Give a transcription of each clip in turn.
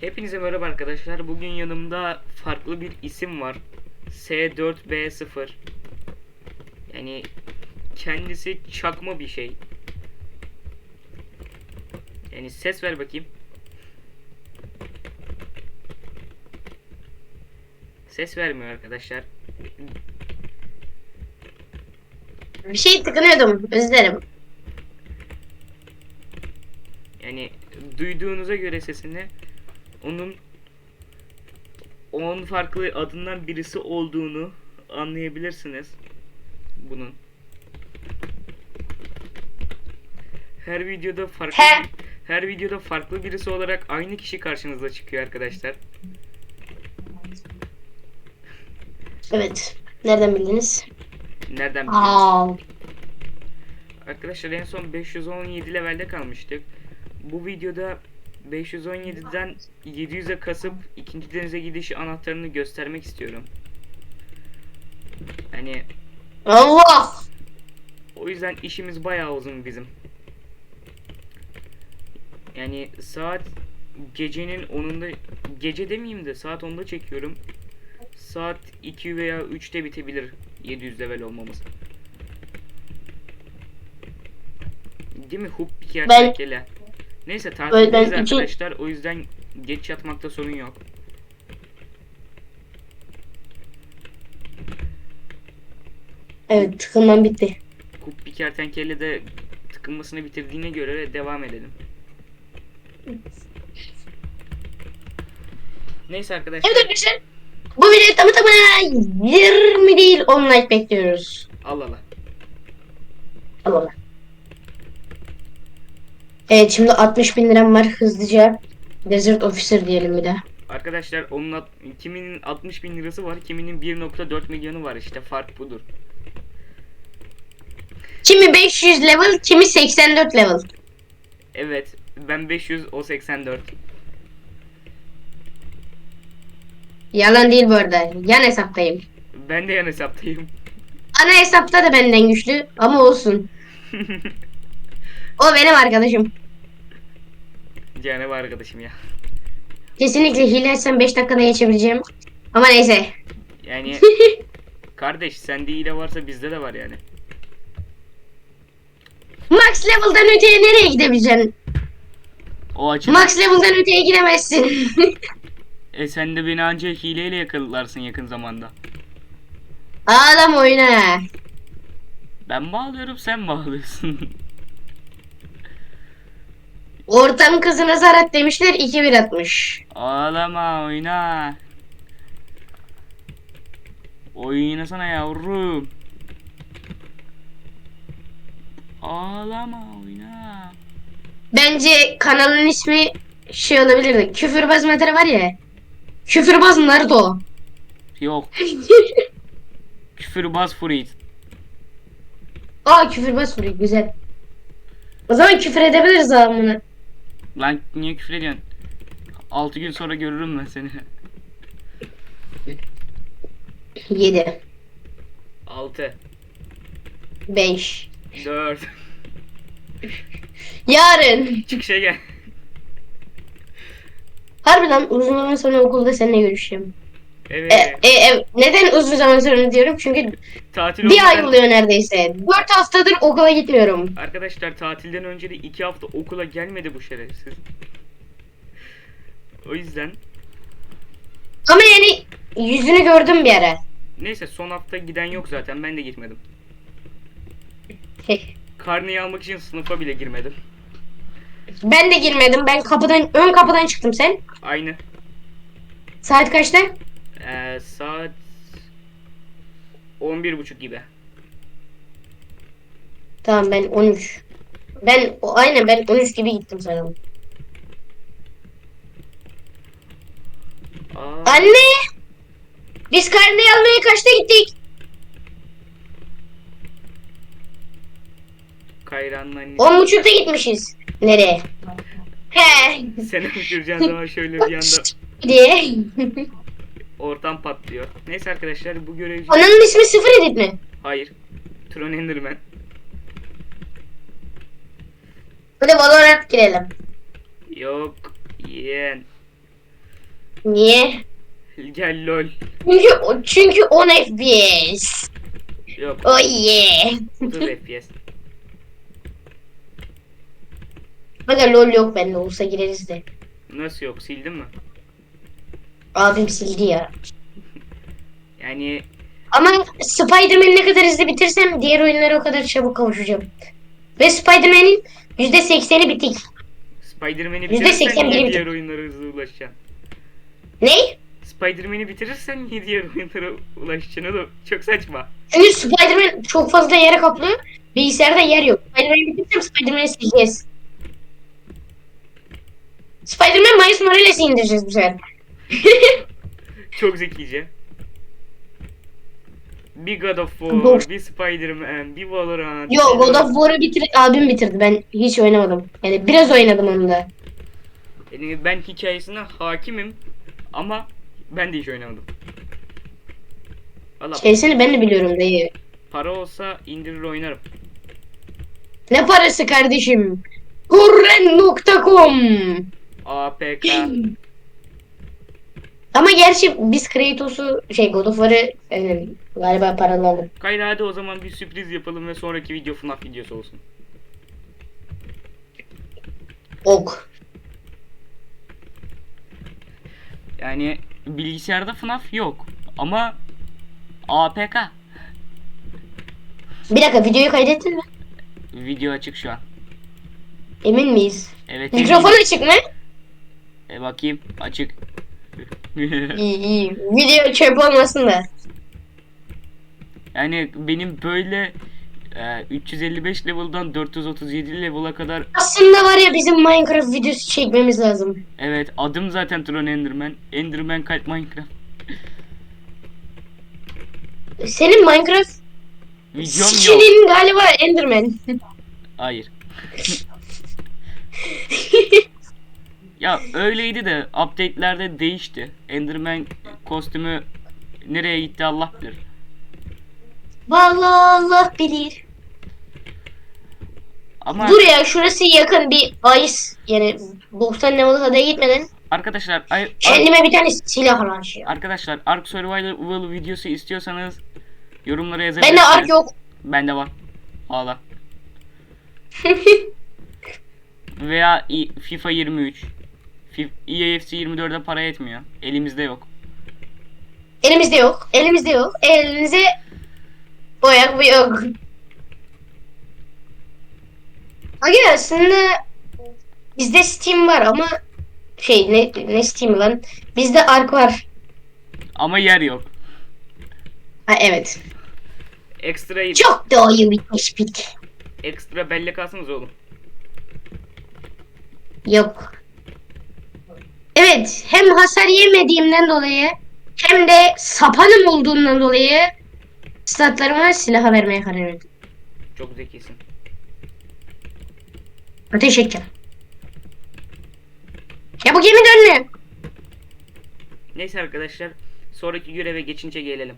Hepinize merhaba arkadaşlar. Bugün yanımda farklı bir isim var. S4B0. Yani kendisi çakma bir şey. Yani ses ver bakayım. Ses vermiyor arkadaşlar. Bir şey tıkınıyordum. Özür dilerim. Yani duyduğunuza göre sesini onun 10 farklı adından birisi olduğunu anlayabilirsiniz. Bunun. Her videoda farklı He. her videoda farklı birisi olarak aynı kişi karşınıza çıkıyor arkadaşlar. Evet. Nereden bildiniz? Nereden biliyorsunuz? Aa. Arkadaşlar en son 517 levelde kalmıştık. Bu videoda 517'den 700'e kasıp ikinci denize gidişi anahtarını göstermek istiyorum. Hani Allah. o yüzden işimiz bayağı uzun bizim. Yani saat gecenin 10'unda gece demeyeyim de saat 10'da çekiyorum. Saat 2 veya 3'te bitebilir 700 level olmamız. Değil mi? Hub bir kere Ben- tekele. Neyse tatildeyiz iki- arkadaşlar. O yüzden geç yatmakta sorun yok. Evet tıkınmam bitti. Kup bir kertenkele de tıkınmasını bitirdiğine göre devam edelim. Neyse arkadaşlar. Evet arkadaşlar. Bu video tamı tamına 20 değil 10 like bekliyoruz. Allah Allah. Allah Allah. Evet şimdi 60 bin liram var hızlıca. Desert Officer diyelim bir de. Arkadaşlar onun kiminin 60 bin lirası var, kiminin 1.4 milyonu var işte fark budur. Kimi 500 level, kimi 84 level. Evet ben 500 o 84. Yalan değil bu arada. Yan hesaptayım. Ben de yan hesaptayım. Ana hesapta da benden güçlü ama olsun. O benim arkadaşım. Canım arkadaşım ya. Kesinlikle hile etsem 5 dakikada geçebileceğim. Ama neyse. Yani kardeş sende hile varsa bizde de var yani. Max level'dan öteye nereye gidebileceksin? O açıdan. Max level'dan öteye gidemezsin. E sen de beni anca hileyle yakalarsın yakın zamanda. Adam oyna. Ben bağlıyorum sen bağlıyorsun. Ortam kızına zarat demişler 2-1 atmış. Ağlama oyna. Oynasana yavrum. Ağlama oyna. Bence kanalın ismi şey olabilirdi. Küfürbaz Metre var ya. Küfürbaz Naruto. Yok. Küfürbaz Fruit. Aa küfürbaz Furi güzel. O zaman küfür edebiliriz amına. Lan niye küfür ediyorsun? 6 gün sonra görürüm ben seni. 7 6 5 4 Yarın. Çıkışa gel. Harbiden uzun zaman sonra okulda seninle görüşeceğim. Evet. E, e, e, neden uzun zaman sonra diyorum? Çünkü Tatil bir ay oluyor neredeyse. 4 haftadır okula gitmiyorum. Arkadaşlar tatilden önce de 2 hafta okula gelmedi bu şerefsiz. O yüzden Ama yani yüzünü gördüm bir ara. neyse son hafta giden yok zaten ben de gitmedim. Karneyi almak için sınıfa bile girmedim. ben de girmedim. Ben kapıdan ön kapıdan çıktım sen. Aynı. Saat kaçta? Ee, saat 11.30 gibi. Tamam ben 13. Ben o aynen ben 13 gibi gittim sanırım. Aa, Anne! Biz karneyi almaya kaçta gittik? Kayra'nın annesi. 10.30'da gitmişiz. Nereye? He. Seni uçuracağın zaman şöyle bir anda diye. Ortam patlıyor. Neyse arkadaşlar bu görev... Onun ismi sıfır edit mi? Hayır. Tron Enderman. Hadi Valorant girelim. Yok. Yeğen. Niye? Gel lol. Çünkü, çünkü 10 FPS. Yok Oh yeah. 30 FPS. Aga lol yok bende olsa gireriz de. Nasıl yok sildin mi? Abim sildi ya. Yani Ama Spider-Man'i ne kadar hızlı bitirsem diğer oyunlara o kadar çabuk kavuşacağım. Ve Spider-Man'in %80'i bitik. Spider-Man'i bitirirsen niye diğer oyunlara hızlı ulaşacaksın? Ne? Spider-Man'i bitirirsen niye diğer oyunlara ulaşacaksın oğlum? Çok saçma. Çünkü Spider-Man çok fazla yere kaplıyor. Bilgisayarda yer yok. Spider-Man'i bitirsem Spider-Man'i sileceğiz. Spider-Man Miles Morales'i indireceğiz bu sefer. Çok zekice. Bir God of War, Yok. bir Spider-Man, bir Valorant. Yo bir God of War'u bitir abim bitirdi. Ben hiç oynamadım. Yani biraz oynadım onu da. Yani ben hikayesine hakimim ama ben de hiç oynamadım. Valla Şeysini ben de biliyorum dayı. para olsa indirir oynarım. Ne parası kardeşim? Hurren.com APK. Ama gerçi biz Kratos'u şey God of War'ı e, galiba paralı aldık. Kayra hadi o zaman bir sürpriz yapalım ve sonraki video FNAF videosu olsun. Ok. Yani bilgisayarda FNAF yok ama APK. Bir dakika videoyu kaydettin mi? Video açık şu an. Emin miyiz? Evet. Mikrofon açık mı? E bakayım açık. İyi iyi. Video çöp olmasın da. yani benim böyle e, 355 level'dan 437 level'a kadar Aslında var ya bizim Minecraft videosu çekmemiz lazım. evet adım zaten Tron Enderman. Enderman kalp Minecraft. Senin Minecraft Videom yok. skinin galiba Enderman. Hayır. ya öyleydi de update'lerde değişti. Enderman kostümü nereye gitti Allah bilir. Vallahi Allah bilir. Ama Dur ya şurası yakın bir Ice yani 90 level'a kadar gitmeden arkadaşlar ay- kendime bir tane silah aranjıyım. arkadaşlar Ark Survival videosu istiyorsanız yorumlara yazabilirsiniz. Bende ark yok. Bende var. Ağla. Veya FIFA 23. EAFC 24'e para etmiyor. Elimizde yok. Elimizde yok. Elimizde yok. Elinize boyak bu yok. Aga aslında bizde Steam var ama şey ne, ne Steam lan? Bizde Ark var. Ama yer yok. Ha evet. Ekstra Çok doğru bir tespit. ekstra bellek alsanız oğlum. Yok. Evet hem hasar yemediğimden dolayı hem de sapanım olduğundan dolayı statlarıma silaha vermeye karar verdim. Çok zekisin. Ateş edeceğim. Ya bu gemi dönmüyor. Neyse arkadaşlar sonraki göreve geçince gelelim.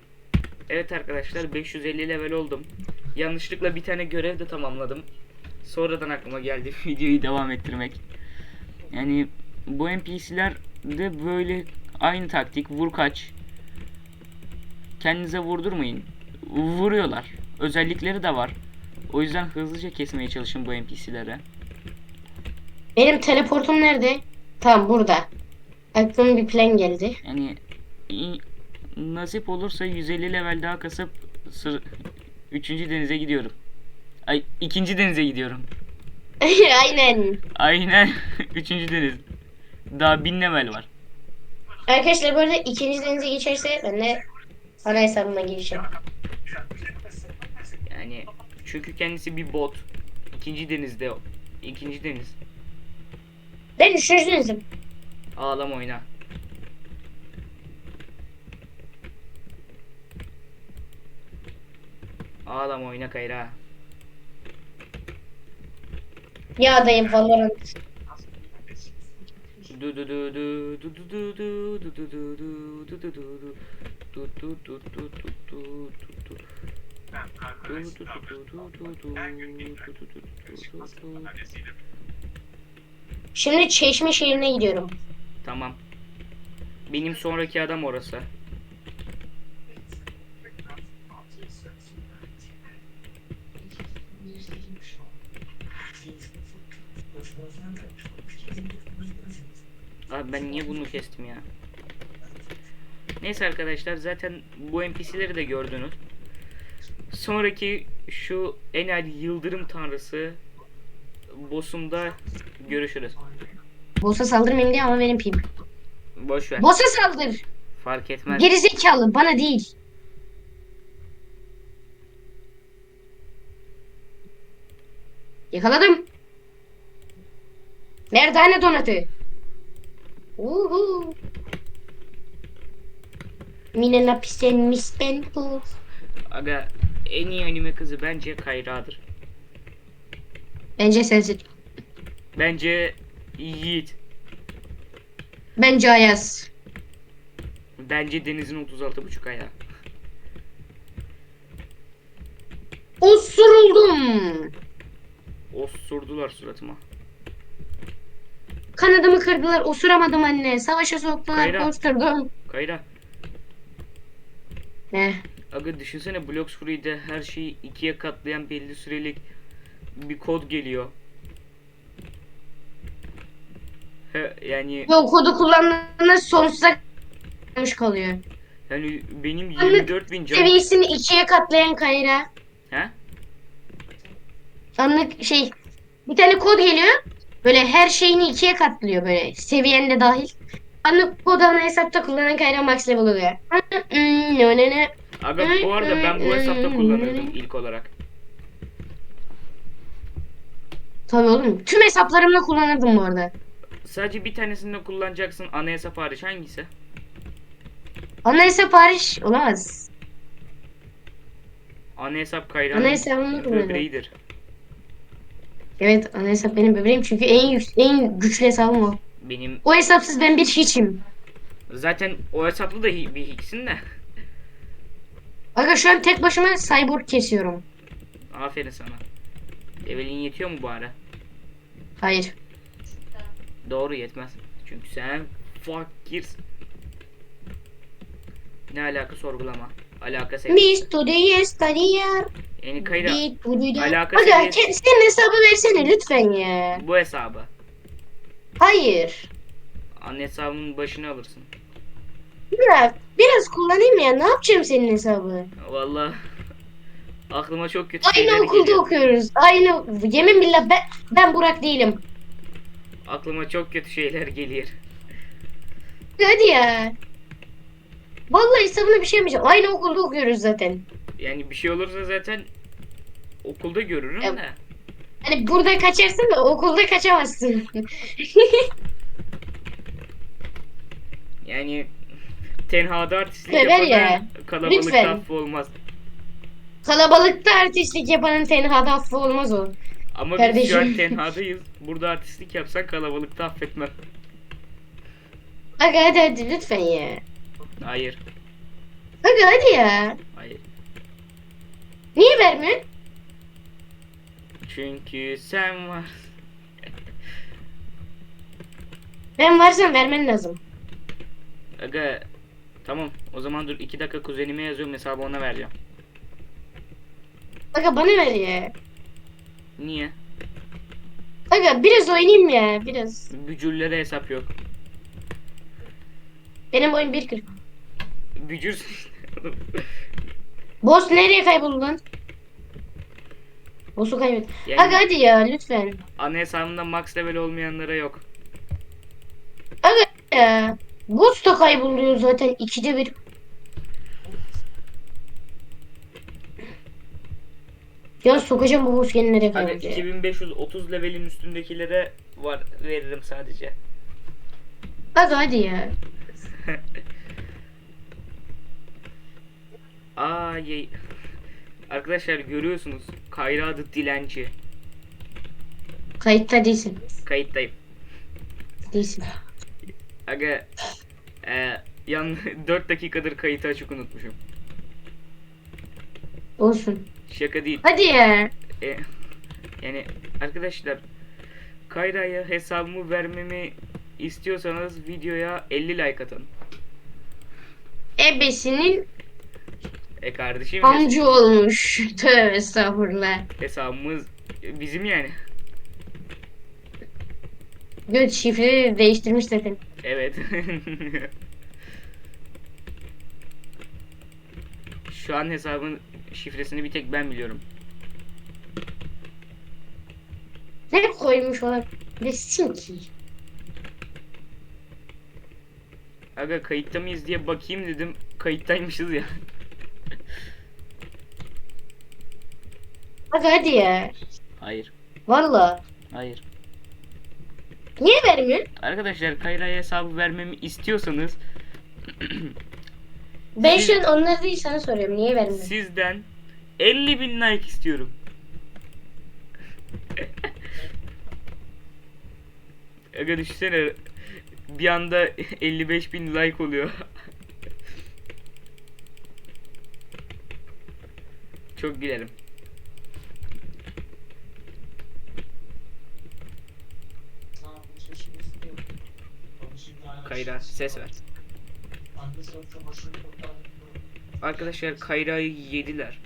Evet arkadaşlar 550 level oldum. Yanlışlıkla bir tane görev de tamamladım. Sonradan aklıma geldi videoyu devam ettirmek. Yani bu NPC'ler de böyle aynı taktik vur kaç. Kendinize vurdurmayın. Vuruyorlar. Özellikleri de var. O yüzden hızlıca kesmeye çalışın bu NPC'lere. Benim teleportum nerede? Tamam burada. Aklıma bir plan geldi. Yani nasip olursa 150 level daha kasıp sır 3. denize gidiyorum. Ay ikinci denize gidiyorum. Aynen. Aynen 3. deniz. Daha 1000 level var. Arkadaşlar bu arada ikinci denize geçerse ben de ana hesabıma gireceğim. Yani çünkü kendisi bir bot. İkinci denizde o. İkinci deniz. Ben üçüncü denizim. Ağlam oyna. Ağlam oyna kayra. Ya dayım Valorant. Şimdi Çeşme şehrine gidiyorum. Tamam. Benim sonraki adam orası. Abi ben niye bunu kestim ya? Neyse arkadaşlar zaten bu NPC'leri de gördünüz. Sonraki şu Enel Yıldırım Tanrısı boss'umda görüşürüz. Boss'a saldırmayayım diye ama benim pim. Boş ver. Boss'a saldır. Fark etmez. Gerizekalı bana değil. Yakaladım. Merdane donatı. Uhu. Mine lapisen mispen bu. Aga en iyi anime kızı bence Kayra'dır. Bence sensin. Bence Yiğit. Bence Ayaz. Bence Deniz'in 36.5 ayağı. Osuruldum. Osurdular suratıma. Kanadımı kırdılar. Osuramadım anne. Savaşa soktular. Kayra. Osturdum. Kayra. Ne? Aga düşünsene Bloxfree'de her şeyi ikiye katlayan belli sürelik bir kod geliyor. He, yani Ve o kodu kullandığında sonsuza kalmış kalıyor. yani benim Anlık 24 bin canım. Seviyesini ikiye katlayan Kayra. He? Anlık şey bir tane kod geliyor. Böyle her şeyini ikiye katlıyor böyle seviyen de dahil. Anlık kod ana hesapta kullanan Kayra max level oluyor. Hmm, ne ne ne. Aga bu arada ben bu hesapta kullanırdım ilk olarak. Tabii oğlum. Tüm hesaplarımla kullanırdım bu arada. Sadece bir tanesini kullanacaksın ana hesap hariç hangisi? Ana hesap hariç olamaz. Ana hesap Ana Kayra'nın hesabını kullanırım. böbreğidir. Evet ana hesap benim böbreğim çünkü en yük- en güçlü hesabım o. Benim O hesapsız ben bir hiçim. zaten o hesaplı da hi- bir hicksin de. Aga şu an tek başıma cyborg kesiyorum. Aferin sana. Levelin yetiyor mu bu ara? Hayır. Doğru yetmez. Çünkü sen fakirsin. Ne alaka sorgulama. Alaka senin. Mis to the yesteryear. Yani the- Alaka Aga ke- senin hesabı versene lütfen ya. bu hesabı. Hayır. Anne hesabının başını alırsın. Biraz, biraz kullanayım ya. Ne yapacağım senin hesabı? Vallahi aklıma çok kötü Aynı okulda geliyor. okuyoruz. Aynı. Yemin billah ben, ben Burak değilim. Aklıma çok kötü şeyler geliyor. Hadi ya. Vallahi hesabına bir şey yapmayacağım. Aynı okulda okuyoruz zaten. Yani bir şey olursa zaten okulda görürüm Evet. de. Hani burada kaçarsın da okulda kaçamazsın. Yani tenhada artistlik Sever yapanın ya. kalabalıkta Lütfen. affı olmaz. Kalabalıkta artistlik yapanın tenhada affı olmaz o. Ama biz şu an Kardeşim. tenhadayız. Burada artistlik yapsan kalabalıkta affetmem. Aga hadi hadi lütfen ya. Hayır. Aga hadi ya. Hayır. Niye vermiyorsun? Çünkü sen var. Ben varsam vermen lazım. Aga tamam o zaman dur 2 dakika kuzenime yazıyorum hesabı ona vereceğim. Aga bana ver ya. Niye? Aga biraz oynayayım ya biraz. Bücürlere hesap yok. Benim oyun 1.40. Bücür Boss nereye kayboldu lan? Boss'u kaybet. Yani- Aga hadi ya lütfen. ana hesabında max level olmayanlara yok. Aga ya. Boss da kayboluyor zaten ikide bir. Ya sokacağım bu boss yeni nereye kayboluyor. 2530 levelin üstündekilere var veririm sadece. Aga hadi ya. Ay. Arkadaşlar görüyorsunuz Kayra adı dilenci. Kayıtta değilsin. Kayıttayım. Değilsin. Aga e, yan 4 dakikadır kayıtı açık unutmuşum. Olsun. Şaka değil. Hadi ya. E, yani arkadaşlar Kayra'ya hesabımı vermemi istiyorsanız videoya 50 like atın. ebesinin E kardeşim amca olmuş. Tövbe estağfurullah. hesabımız bizim yani. Göt şifreleri değiştirmiş zaten. Evet. Şu an hesabın şifresini bir tek ben biliyorum. Ne koymuş olabilirsin ki? Aga kayıtta mıyız diye bakayım dedim. Kayıttaymışız ya. Bak hadi ya. Hayır. Valla. Hayır. Niye vermiyorsun? Arkadaşlar Kayra'ya hesabı vermemi istiyorsanız Ben şu an onları değil sana soruyorum. Niye vermiyorsun? sizden 50 bin like istiyorum. Aga düşünsene bir anda 55 bin like oluyor. Çok gülerim. Kayra ses ver. Arkadaşlar Kayra'yı yediler.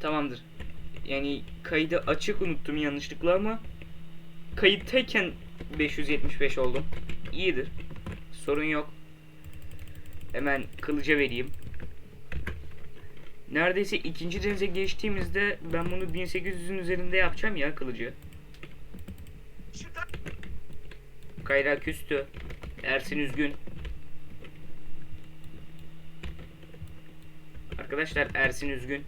Tamamdır. Yani kaydı açık unuttum yanlışlıkla ama kayıttayken 575 oldum. İyidir. Sorun yok. Hemen kılıca vereyim. Neredeyse ikinci denize geçtiğimizde ben bunu 1800'ün üzerinde yapacağım ya kılıcı. Kayra küstü. Ersin üzgün. Arkadaşlar Ersin üzgün.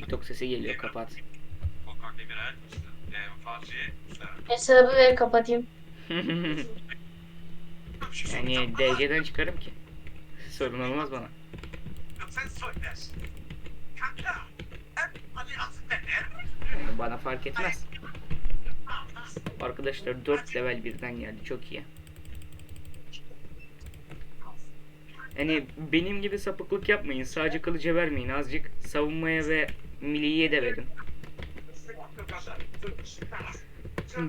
TikTok sesi geliyor kapat. Volkan Demirel, e, Fazlı, Hesabı ver kapatayım. yani DC'den çıkarım ki. Sorun olmaz bana. Sen söylersin. Kanka, ben aslında Yani bana fark etmez. Arkadaşlar 4 level birden geldi çok iyi. Hani benim gibi sapıklık yapmayın. Sadece kılıca vermeyin. Azıcık savunmaya ve milliye de verin.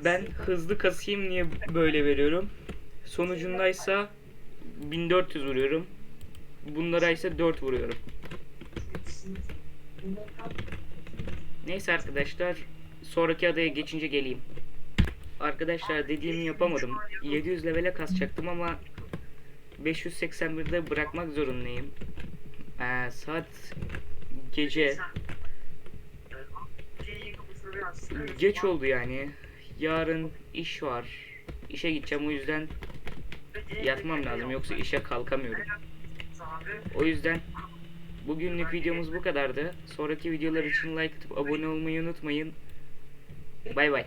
Ben hızlı kasayım niye böyle veriyorum. Sonucundaysa 1400 vuruyorum. Bunlara ise 4 vuruyorum. Neyse arkadaşlar. Sonraki adaya geçince geleyim. Arkadaşlar dediğimi yapamadım. 700 levele kasacaktım ama 581'de bırakmak zorundayım. Ee, saat gece geç oldu yani. Yarın iş var. İşe gideceğim o yüzden yatmam lazım yoksa işe kalkamıyorum. O yüzden bugünlük videomuz bu kadardı. Sonraki videolar için like atıp abone olmayı unutmayın. Bay bay.